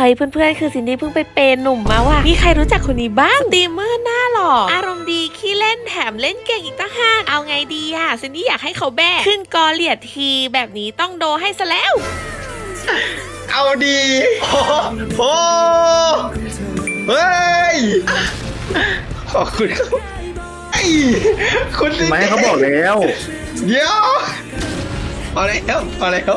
เฮ้ยเพื่อนๆ คือซินดี้เพิ่งไปเปย์หนุ่มมาว่ะมีใครรู้จักคนนี้บ้างสตรีมเมอร์หน้าหล่ออารมณ์ดีขี้เล่นแถมเล่นเก่งอีกตั้งห้ากเอาไงดีอะซินดี้อยากให้เขาแบกขึ้นกอเลียดทีแบบนี้ต้องโดให้ซะแล้ว เอาดีโอ้โหเฮ้ย ขอบคุณครับไอ้คุณสิไม่เขาบอกแล้ว เดี๋ยว พอแล้วพอแล้ว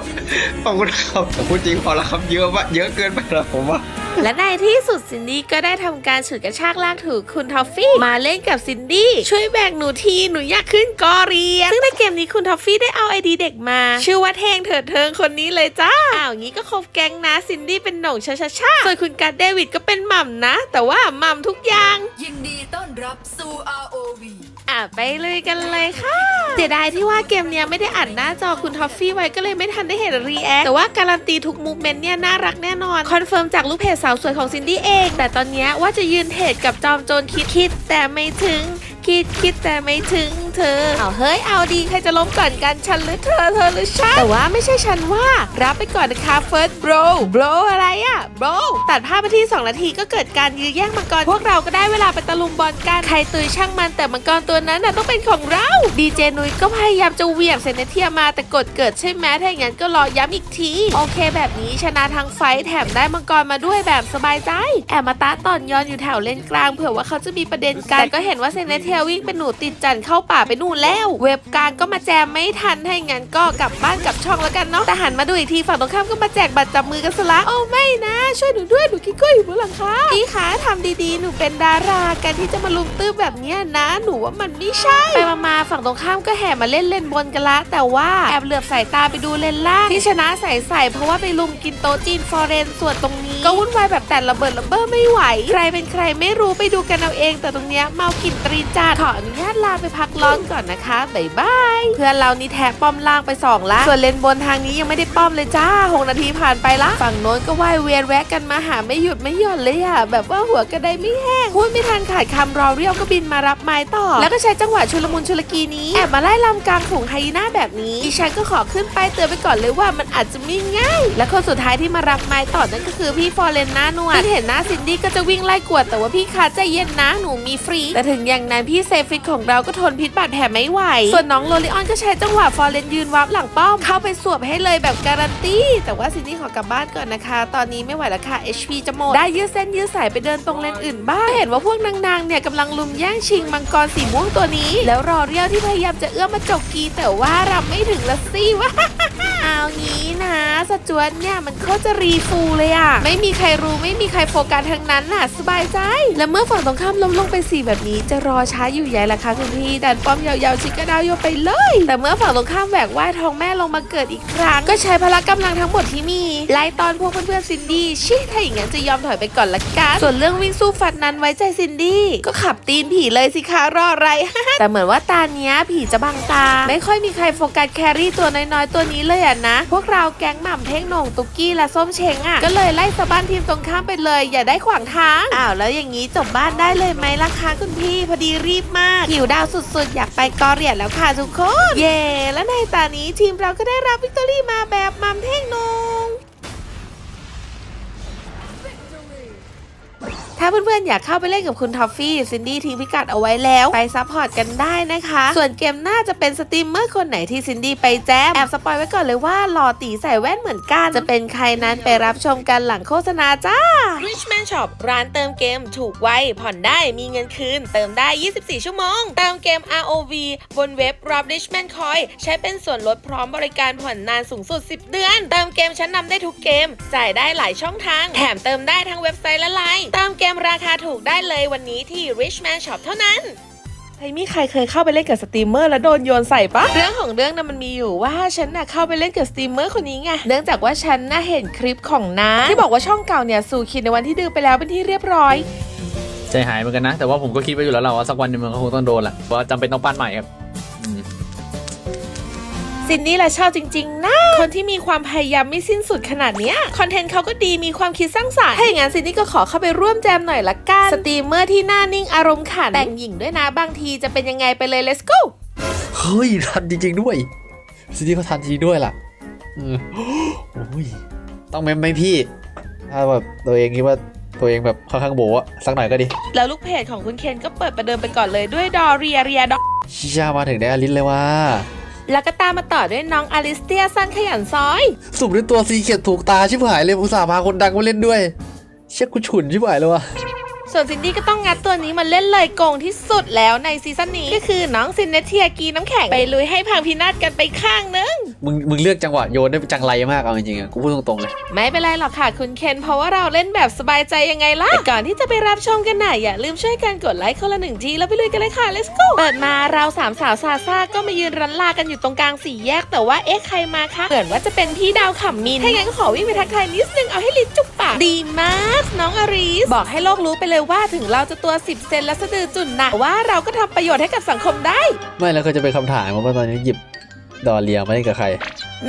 ขอบคุณครับขอบคุณจริงพอแล้วครับเยอะมากเยอะเกินไปแล้วผมว่า และในที่สุดซินดี้ก็ได้ทำการฉุดกระชากลากถูคุณทอฟฟี่มาเล่นกับซินดี้ช่วยแบกหนูทีหนูอยากขึ้นกอเรียนซึ่งในเกมนี้คุณทอฟฟี่ได้เอาไอดีเด็กมา ชื่อว่าเทงเถิดเทิงคนนี้เลยจ้าอ้าวงี้ก็ครบแก๊งนะซินดี้เป็นหน่งชาชาชาส่วนคุณการดเดวิดก็เป็นหม่ำนะ แต่ว่าหม่ำทุกอย่าง ยินดีต้อนรับสู่ ROV อะไปเลยกันเลยค่ะเสียดายที่ว่าเกมเนี้ยไม่ได้อัดหน้าจอคุณท็อฟฟี่ไว้ก็เลยไม่ทันได้เห็นรีแอคแต่ว่าการันตีทุกมูฟเมนต์เนี่ยน่ารักแน่นอน คอนเฟิร์มจากลูกเพจสาวสวยของซินดี้เอง แต่ตอนเนี้ยว่าจะยืนเทรดกับจอมโจรคิดคิดแต่ไม่ถึง คิดคิดแต่ไม่ถึงเธอ เอาเฮ้ยเอาดีใครจะล้มก่อนกันฉันหรือเธอเธอหรือฉันแต่ว่าไม่ใช่ฉันว่า รับไปก่อนนะคะ first bro bro อะไรอะ bro ตัดภาพไปที่ 2 นาทีก็เกิดการยื้อแย่งมังกร พวกเราก็ได้เวลาไปตะลุมบอลกันใครตุยช่างมันแต่มังกรตัวนั้นน่ะต้องเป็นของเราดีเจนุ้ยก็พยายามจะเหวี่ยงเซนเนเทียมาแต่กดเกิดใช่ไหมถ้าอย่างนั้นก็รอย้ำอีกที โอเค แบบนี้ชนะทางไฟแถมได้มังกรมาด้วยแบบสบายใจแอบมาตาตอนย้อนอยู่แถวเลนกลางเผื่อว่าเขาจะมีประเด็นกันแต่ก็เห็นว่าเซนเนเทียวิ่งเป็นหนูติดจันเข้าป่าไปนู่นแล้ว เว็บกางก็มาแจมไม่ทันถ้าอย่างนั้นก็กลับบ้านกลับช่องแล้วกันเนาะแต่หันมาดูอีกทีฝั่งตรงข้ามก็มาแจกบัตรจับมือกันซะละโอ้ไม่นะ ช่วยหนูด้วยหนูกินกล้วยอยู่บนหลังคาพี่คะทำดีๆ หนูเป็นดาราการที่จะมาลุมตื้อแบบเนี้ยนะ หนูว่ามันไม่ใช่ ไปมาฝั่งตรงข้ามก็แห่มาเล่นเล่นบนกันละ แต่ว่าแอบเหลือบสายตาไปดูเลนล่างที่ชนะใส่ใส่เพราะว่าไปลุมกินโต๊ะจีนฟอเรนส่วนตรงนี้ ก็วุ่นวายแบบแต่ระเบิดระเบ้อไม่ไหว ใครเป็นใครไม่รู้ไปดูกันเอาเอง แต่ตรงเนี้ยเมากลิ่นตรีจัดขออนุญาตลาไปพักร้อนก่อนนะคะบ๊ายบาย เพื่อนเรานี่แทะป้อมล่างไปสองละส่วนเลนบนทางนี้ยังไม่ได้ป้อมเลยจ้าหกนาทีผ่านไปละ ฝั่งโน้นก็ว่ายเวียนแวะกันมาหาไม่หยุดไม่หย่อนเลยอะแบบว่าหัวกระไดไม่แห้งพูดไม่ทันขาดคำรอเรียวก็บินมารับไม้ต่อ แล้วก็ใช้จังหวะชุลมุนชุลกีนี้แอบมาไล่ลำกลางฝูงไฮยีน่าแบบนี้ดิฉันก็ขอขึ้นไปเตือนไปก่อนเลยว่ามันอาจจะไม่ง่าย และคนสุดท้ายที่มารับไม้ต่อนั่นก็คือพี่ฟอร์เรนน้านวดที่เห็นหน้าซินดี้ก็จะวิ่งไล่กวดแต่ว่าพี่คาใจเย็นนะหนูมีฟรี แต่ถึงอย่างนั้นพี่เซฟิตของเราก็ทนพิษบาดแผลไม่ไหว ส่วนน้องโลลิออนก็ใช้จังหวะฟอร์เรนยืนวับหลังป้อม เข้าไปสวบให้เลยแบบการันตี แต่ว่าซินดี้ขอกลับบ้านก่อนนะคะ ตอนนี้ไม่ไหวแล้วค่ะ HP จะหมด ได้ยืดเส้นยืดสายไปเดินตรงเลนอื่นบ้าง เห็นว่าพวกนางๆเนี่ยกำลังลุมแย่งชิงมังกรสีม่วงตัวนี้ แล้วรอเรียวที่พยายามจะเอื้อมมาจกกีแต่ว่ารำไม่ถึงละสิวะ เอางี้นะสจวตเนี่ยมันโคตรจะรีฟูลเลยอะไม่มีใครรู้ไม่มีใครโฟกัสทั้งนั้นน่ะสบายใจ และเมื่อฝั่งตรงข้ามล้มลงไปสีแบบนี้ จะรอช้าอยู่ใหญ่ละคะคุณพี่ดันป้อมยาวๆชิกระดาวโยไปเลย แต่เมื่อฝั่งตรงข้ามแหวกว่ายทองแม่ลงมาเกิดอีกครั้ง ก็ใช้พละกำลังทั้งหมดที่มีไล่ตอนพวกเพื่อนๆซินดี้ชิถ้าอย่างนั้นจะยอมถอยไปก่อนละกันส่วนเรื่องวิ่งสู้ฟัดนั้นไว้ใจซินดี้ก็ขับตีนผีเลยสิคะรออะไรแต่เหมือนว่าตาเนี้ยผีจะบังตา ไม่ค่อยมีใครโฟกัสแครี่ตัวน้อยๆตัวนี้เลยอะนะ พวกเราแก๊งหม่ำเท่งโหน่งตุกกี้และส้มเชงอะก็เลยไล่สะบ้านทีมตรงข้ามไปเลย อย่าได้ขวางทาง อ้าวแล้วอย่างนี้จบบ้านได้เลยไหมล่ะคะคุณพี่พอดีรีบมากหิวดาวสุดๆ อยากไปกอเหรียญแล้วค่ะทุกคน เย่และในตานี้ทีมเราก็ได้รับวิกตอรี่มาแบบหม่ำเท่งโหน่ง ถ้าเพื่อนๆอยากเข้าไปเล่นกับคุณทอฟฟี่ซินดี้ทิ้งพิกัดเอาไว้แล้ว ไปซัพพอร์ตกันได้นะคะ ส่วนเกมหน้าจะเป็นสตรีมเมอร์คนไหนที่ซินดี้ไปแจมแอบสปอยไว้ก่อนเลยว่าหล่อตีใส่แว่นเหมือนกัน จะเป็นใครนั้นไปรับชมกันหลังโฆษณาจ้า Richman Shop ร้านเติมเกมถูกไวผ่อนได้มีเงินคืน เติมได้ 24 ชั่วโมง เติมเกม ROV บนเว็บรับ Richman Coin ใช้เป็นส่วนลดพร้อมบริการผ่อนนานสูงสุด 10 เดือน เติมเกมชั้นนำได้ทุกเกม จ่ายได้หลายช่องทาง แถมเติมได้ทั้งเว็บไซต์และไลน์เติมเกมราคาถูกได้เลยวันนี้ที่ Richman Shop เท่านั้นใครมีใครเคยเข้าไปเล่นกับสตรีมเมอร์แล้วโดนโยนใส่ปะเรื่องของเรื่องน่ะมันมีอยู่ว่าฉันน่ะเข้าไปเล่นกับสตรีมเมอร์คนนี้ไงเนื่องจากว่าฉันน่ะเห็นคลิปของน้าที่บอกว่าช่องเก่าเนี่ยสู่ขีดในวันที่ดื้อไปแล้วเป็นที่เรียบร้อยใจหายเหมือนกันนะ แต่ว่าผมก็คิดไว้อยู่แล้วแหละว่าสักวันหนึงมันก็คงต้องโดนแหละเพราะว่าจำเป็นต้องปั้นใหม่ครับอืม ซินนี่แหละชอบจริง ๆ นะ คนที่มีความพยายามไม่สิ้นสุดขนาดเนี้ยคอนเทนต์เขาก็ดีมีความคิดสร้างสรรค์ถ้าอย่างนั้นซินนี่ก็ขอเข้าไปร่วมแจมหน่อยละกันสตรีมเมอร์ที่หน้านิ่งอารมณ์ขันแต่งหญิงด้วยนะบางทีจะเป็นยังไงไปเลย let's go เฮ้ยทันจริง ๆ ด้วยซิตี้เขาทันจริงด้วยล่ะเออโอ้ยต้องเมมไหมพี่ ถ้าแบบตัวเองคิดว่าตัวเองแบบค่อนข้างโบะสักหน่อยก็ดี แล้วลูกเพจของคุณเคนก็เปิดประเดิมไปก่อนเลยด้วยดอเรียเรียดอชิชามาถึงได้อลิสเลยว่า แล้วก็ตามมาต่อด้วยน้องอลิสเตียสั้นขยันซอย สุ่มด้วยตัวซีเขียดถูกตาชิบหายเลยอุตส่าห์พาคนดังมาเล่นด้วย เชี่ยกูฉุนชิบหายเลยว่ะส่วนซินดี้ก็ต้องงัดตัวนี้มาเล่นเลยโกงที่สุดแล้วในซีซั่นนี้ก็คือน้องซินเนเทียกีน้ำแข็งไปลุยให้พังพินาศกันไปข้างนึง มึงมึงเลือกจังหวะโยนได้จังไรมากเอาจริงๆอะกูพูดตรงๆเลย ไม่เป็นไรหรอกค่ะคุณเคน เพราะว่าเราเล่นแบบสบายใจยังไงล่ะแต่ก่อนที่จะไปรับชมกันน่ะอย่าลืมช่วยกันกดไลค์คนละหนึ่งทีแล้วไปลุยกันเลยค่ะ let's go เปิดมาเราสามสาวซาซ่าก็มายืนรันลากันอยู่ตรงกลางสี่แยก แต่ว่าเอ๊ะใครมาคะเหมือนว่าจะเป็นพี่ดาวขำมินถ้าอย่างนั้นก็ขอวิ่งไปทักทายนิดนึงเอาให้ลิ้นจุกปากดีมากน้องอารีสบอกให้โลกรู้ไปเลยว่าถึงเราจะตัว10เซนและสะดือจุนหนักว่าเราก็ทำประโยชน์ให้กับสังคมได้ ไม่แล้วก็จะเป็นคำถามว่าตอนนี้หยิบ ดอเรียมาเล่นกับใคร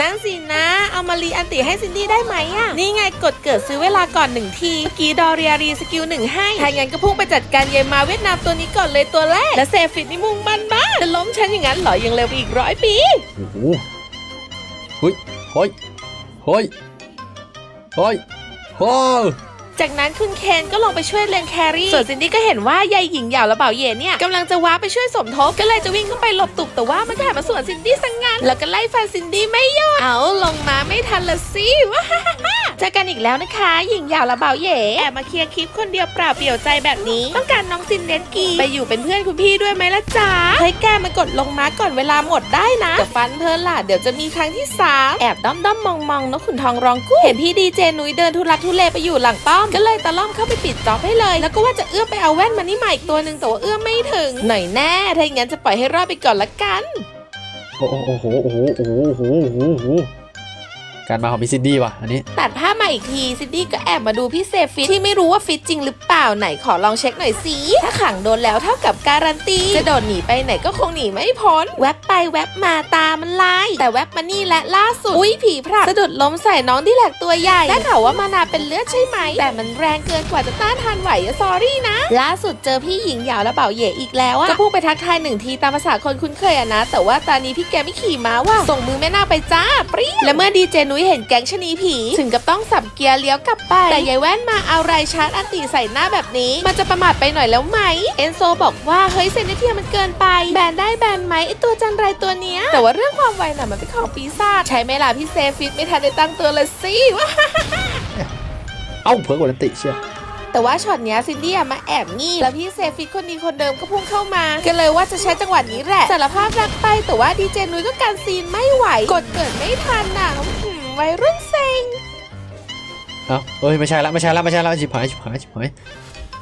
นั่นสินะ เอามารีอันติให้ซินดี้ได้ไหมอะ นี่ไงกดเกิดซื้อเวลาก่อนหนึ่งทีเมื่อกี้ดอเรียรีสกิลหนึ่งให้ถ้างั้นก็พุ่งไปจัดการเยมาเวียดนามตัวนี้ก่อนเลยตัวแรก และเซฟิตนี่มุ่งมั่นมากจะล้มฉันอย่างนั้นเหรอยังเร็วไปอีกร้อยปีโอ้โหเฮ้ยเฮ้ยเฮ้ยเฮ้ยโอ้ จากนั้นคุณเคนก็ลงไปช่วยเลนแครี่ส่วนซินดี้ก็เห็นว่ายายหญิงหยาวและเบาเย่เนี่ยกำลังจะว้าไปช่วยสมทบก็เลยจะวิ่งเข้าไปหลบตุบแต่ว่ามันก็หันมาสวนซินดี้สังงานแล้วก็ไล่ฟันซินดี้ไม่หยุดเอาลงมาไม่ทันละสิว้าฮ่าฮ่าฮ่าเจอกันอีกแล้วนะคะ หญิงหยาวและเบาเย่แอบมาเคลียร์คลิปคนเดียวเปล่าเปลี่ยวใจแบบนี้ ต้องการน้องซินเดนกีไปอยู่เป็นเพื่อนคุณพี่ด้วยไหมล่ะจ๊ะเฮ้ยแกมากดลงมาก่อนเวลาหมดได้นะกับฟันเพลินล่ะเดี๋ยวจะมีครั้งที่สามแอบด้อมด้อมมองมองนกขุนทองร้องกู้เห็นพี่ดีเจนุ้ยเดินทุลักทุเลไปอยู่หลังป้อม ก็เลยตะล่อมเข้าไปปิดจ็อบให้เลย แล้วก็ว่าจะเอื้อมไปเอาแว่นมานี่ใหม่อีกตัวหนึ่งแต่ว่าเอื้อมไม่ถึง หน่อยแน่ถ้าอย่างนั้นจะปล่อยให้รอดไปก่อนละกัน โอ้โหโอ้โหโอ้โหโอ้โหโอ้โห การมาของมิสซินดี้ว่ะอันนี้ ตัดภาพมาอีกทีซินดี้ก็แอบมาดูพี่เซฟิตที่ไม่รู้ว่าฟิตจริงหรือเปล่าไหนขอลองเช็คหน่อยสิถ้าขังโดนแล้วเท่ากับการันตีจะโดดหนีไปไหนก็คงหนีไม่พ้น แวบไปแวบมาตามันลายแต่แวบมานี่และล่าสุดอุ้ยผีผลักสะดุดล้มใส่น้องที่แหลกตัวใหญ่ได้ข่าวว่ามานาเป็นเลือดใช่ไหมแต่มันแรงเกินกว่าจะต้านทานไหวอะซอรี่นะล่าสุดเจอพี่หญิงหยาวและเป่าเหย่อีกแล้วอะก็พุ่งไปทักทายหนึ่งทีตามภาษาคนคุ้นเคยอะนะ แต่ว่าตอนนี้พี่แกไม่ขี่ม้าว่ะส่งมือแม่นาไปจ้าปรี้และเมื่อดีเจนุ้ยเห็นแก๊งชะนีผี ถึงกับต้องสับเกียร์เลี้ยวกลับไป แต่ยายแว่นมาเอาไรชาร์จอันตีใส่หน้าแบบนี้ มันจะประมาทไปหน่อยแล้วไหม เอนโซบอกว่าเฮ้ยเซนเนเทียมันเกินไป แบนได้แบนไหมไอตัวจันไรตัวเนี้ย แต่ว่าเรื่องความไวน่ะมันเป็นของปีศาจใช้ไหมล่ะพี่เซฟิตไม่ทันได้ตั้งตัวเลยสิว่าเอ้าเผื่อกดอันติเชี่ยแต่ว่าช็อตเนี้ยซินดี้อะมาแอบงีบแล้วพี่เซฟิตคนดีคนเดิมก็พุ่งเข้ามา ก็เลยว่าจะใช้จังหวะนี้แหละสารภาพรักไปแต่ว่าดีเจนุ้ยก็การซีนไม่ไหว กดเกิดไม่ทันน่ะอื้อหือ วัยรุ่นเซ็งเอ้าเอ้ยไม่ใช่ละไม่ใช่ละไม่ใช่ละชิบหายชิบหายชิบหาย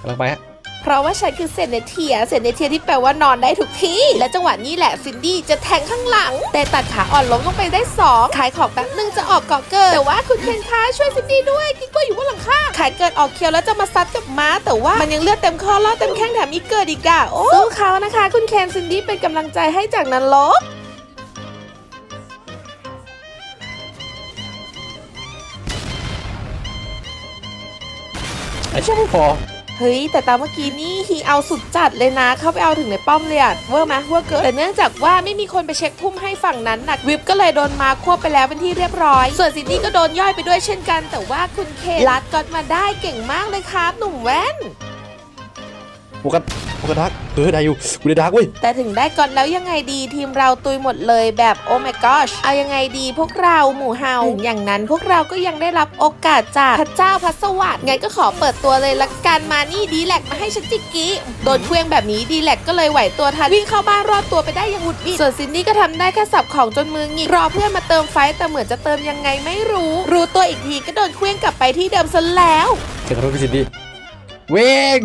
กำลังไปฮะเพราะว่าฉันคือเซนเนเทีย เซนเนเทียที่แปลว่านอนได้ทุกที่ และจังหวะนี้แหละซินดี้จะแทงข้างหลัง แต่ตัดขาอ่อนล้มลงไปได้สองขายของแป๊บนึงจะออกเกาะเกิด แต่ว่าคุณเคนคะช่วยซินดี้ด้วยกิ๊กก็อยู่บนหลังคาขายเกิดออกเคียวแล้วจะมาซัดกับม้า แต่ว่ามันยังเลือดเต็มคอเล่อดเต็มแข้งแถมมีเกิดอีกอะโอ้สู้เขานะคะ คุณเคนซินดี้เป็นกำลังใจให้จากนั้นลก ไอ้เชี่ยไม่พอ เฮ้ย แต่ตามเมื่อกี้นี่ฮีเอาสุดจัดเลยนะ เข้าไปเอาถึงในป้อมเลยอะเวอร์ไหมเวอร์เกินแต่เนื่องจากว่าไม่มีคนไปเช็คพุ่มให้ฝั่งนั้นน่ะวิปก็เลยโดนมาควบไปแล้วเป็นที่เรียบร้อย ส่วนซินดี้ก็โดนย่อยไปด้วยเช่นกัน แต่ว่าคุณเคลัดก็อตมาได้เก่งมากเลยครับหนุ่มแว่นโฟกั สโฟกัสดักเออได้อยู่กูได้ดักเว้ยแต่ถึงได้ก่อนแล้วยังไงดีทีมเราตุยหมดเลยแบบโอ้ my gosh เอายังไงดีพวกเราหมู่เฮาถึงอย่างนั้นพวกเราก็ยังได้รับโอกาสจากพระเจ้าพัสวัสดิ์งั้นก็ขอเปิดตัวเลยละกันมานี่ดีแลกมาให้ฉันจิกกี้โดนเคลื่องแบบนี้ดีแลกก็เลยไหวตัวทันวิ่งเข้าบ้านรอดตัวไปได้อยังหวุดหวิดส่วนซินดี้ก็ทำได้แค่สับของจนมือหงิกรอเพื่อนมาเติมไฟต์แต่เหมือนจะเติมยังไงไม่รู้ รู้ตัวอีกทีก็โดนเคลื่องกลับไปที่เดิมซะแล้วเสียงขอโทษพี่ซินดี้เว้ง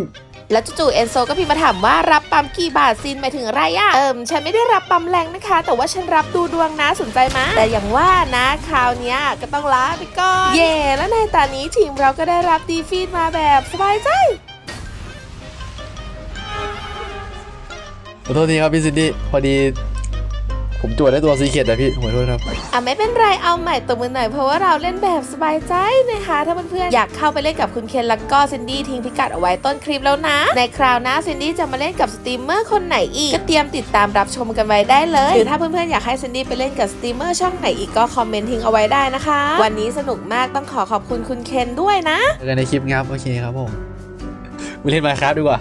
แล้วจู่ๆเอนโซก็พิมพ์มาถามว่ารับปั๊มกี่บาทซินหมายถึงอะไรอะเอิมฉันไม่ได้รับปั๊มแรงนะคะ แต่ว่าฉันรับดูดวงนะสนใจมะแต่อย่างว่านะคราวเนี้ยก็ต้องลาไปก่อนเย่แล้วในตอนนี้ทีมเราก็ได้รับดีฟีดมาแบบสบายใจขอโทษทีครับพี่ซินดี้พอดี ผผมจวดได้ตัวซีเคดอะพี่ขอโทษครับ อะไม่เป็นไรเอาใหม่ตัวมือหน่อยเพราะว่าเราเล่นแบบสบายใจนะคะ ถ้าเพื่อนๆอยากเข้าไปเล่นกับคุณเคนแล้วก็ซินดี้ทิ้งพิกัดเอาไว้ต้นคลิปแล้วนะ ในคราวหน้าซินดี้จะมาเล่นกับสตรีมเมอร์คนไหนอีกก็เตรียมติดตามรับชมกันไว้ได้เลย หรือถ้าเพื่อนๆอยากให้ซินดี้ไปเล่นกับสตรีมเมอร์ช่องไหนอีกก็คอมเมนต์ทิ้งเอาไว้ได้นะคะ วันนี้สนุกมากต้องขอขอบคุณคุณเคนด้วยนะเจอกันในคลิปงับโอเคครับผมไปเล่นมาครับดีกว่า